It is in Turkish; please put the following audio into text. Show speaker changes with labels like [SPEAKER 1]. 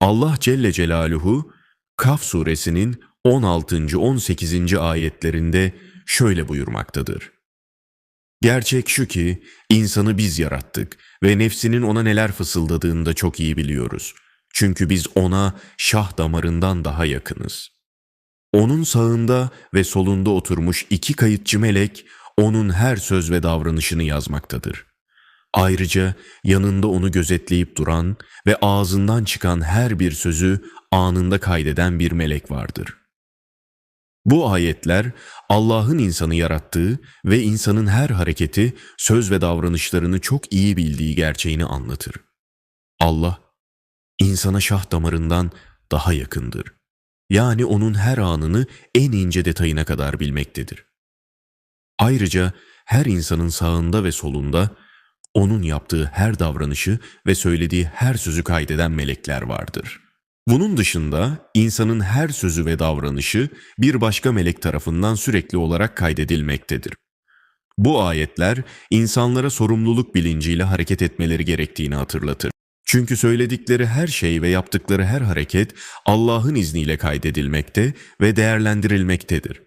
[SPEAKER 1] Allah Celle Celaluhu Kaf suresinin 16. 18. ayetlerinde şöyle buyurmaktadır. Gerçek şu ki insanı biz yarattık ve nefsinin ona neler fısıldadığını da çok iyi biliyoruz. Çünkü biz ona şah damarından daha yakınız. Onun sağında ve solunda oturmuş iki kayıtçı melek onun her söz ve davranışını yazmaktadır. Ayrıca yanında onu gözetleyip duran ve ağzından çıkan her bir sözü anında kaydeden bir melek vardır. Bu ayetler Allah'ın insanı yarattığı ve insanın her hareketi, söz ve davranışlarını çok iyi bildiği gerçeğini anlatır. Allah, insana şah damarından daha yakındır. Yani onun her anını en ince detayına kadar bilmektedir. Ayrıca her insanın sağında ve solunda onun yaptığı her davranışı ve söylediği her sözü kaydeden melekler vardır. Bunun dışında insanın her sözü ve davranışı bir başka melek tarafından sürekli olarak kaydedilmektedir. Bu ayetler insanlara sorumluluk bilinciyle hareket etmeleri gerektiğini hatırlatır. Çünkü söyledikleri her şey ve yaptıkları her hareket Allah'ın izniyle kaydedilmekte ve değerlendirilmektedir.